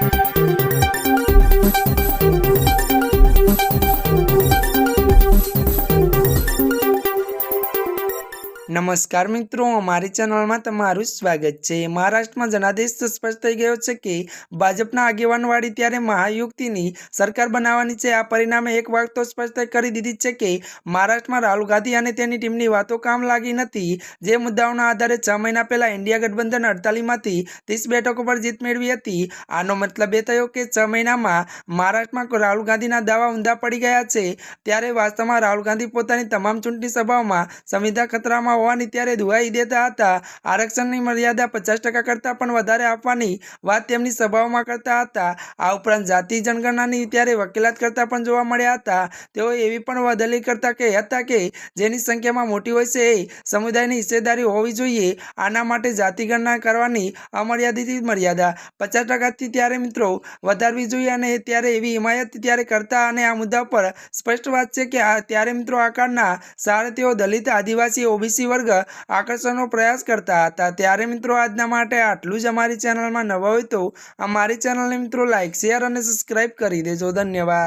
Thank you. નમસ્કાર મિત્રો, અમારી ચેનલમાં તમારું સ્વાગત છે. મહારાષ્ટ્રમાં જનાદેશ સ્પષ્ટ થઈ ગયો છે કે ભાજપના આગેવાનવાળી ત્યારે મહાયુક્તિની સરકાર બનાવવાની છે. આ પરિણામે એક વાત તો સ્પષ્ટ કરી દીધી છે કે મહારાષ્ટ્રમાં રાહુલ ગાંધી અને તેની ટીમની વાતો કામ લાગી નથી. જે મુદ્દાઓના આધારે છ મહિના પહેલાં ઇન્ડિયા ગઠબંધન અડતાલીસમાંથી ત્રીસ બેઠકો પર જીત મેળવી હતી. આનો મતલબ એ થયો કે છ મહિનામાં મહારાષ્ટ્રમાં રાહુલ ગાંધીના દાવા ઊંધા પડી ગયા છે. ત્યારે વાસ્તવમાં રાહુલ ગાંધી પોતાની તમામ ચૂંટણી સભાઓમાં સંવિધા ખતરામાં હોવાની ત્યારે દુહાઈ દેતા હતા. આરક્ષણની મર્યાદા પચાસ ટકા કરતાં પણ વધારે આપવાની વાત તેમની સભાઓમાં કરતા હતા. આ ઉપરાંત જાતિ જનગણનાની ત્યારે વકીલાત કરતા પણ જોવા મળ્યા હતા. તેઓ એવી પણ દલીલ કરતા કે હતા કે જેની સંખ્યામાં મોટી હોય છે એ સમુદાયની હિસ્સેદારી હોવી જોઈએ. આના માટે જાતિ ગણના કરવાની અમર્યાદિત મર્યાદા પચાસ ટકાથી ત્યારે મિત્રો વધારવી જોઈએ અને ત્યારે એવી હિમાયત ત્યારે કરતા અને આ મુદ્દા પર સ્પષ્ટ વાત છે કે આ ત્યારે મિત્રો આકારના સારે તેઓ દલિત, આદિવાસી, ઓબીસી વર્ગ આકર્ષણનો પ્રયાસ કરતા હતા. ત્યારે મિત્રો આજના માટે આટલું જ અમારી ચેનલમાં નવા હોય તો અમારી ચેનલને મિત્રો લાઇક શેર અને સબસ્ક્રાઈબ કરી દેજો. ધન્યવાદ.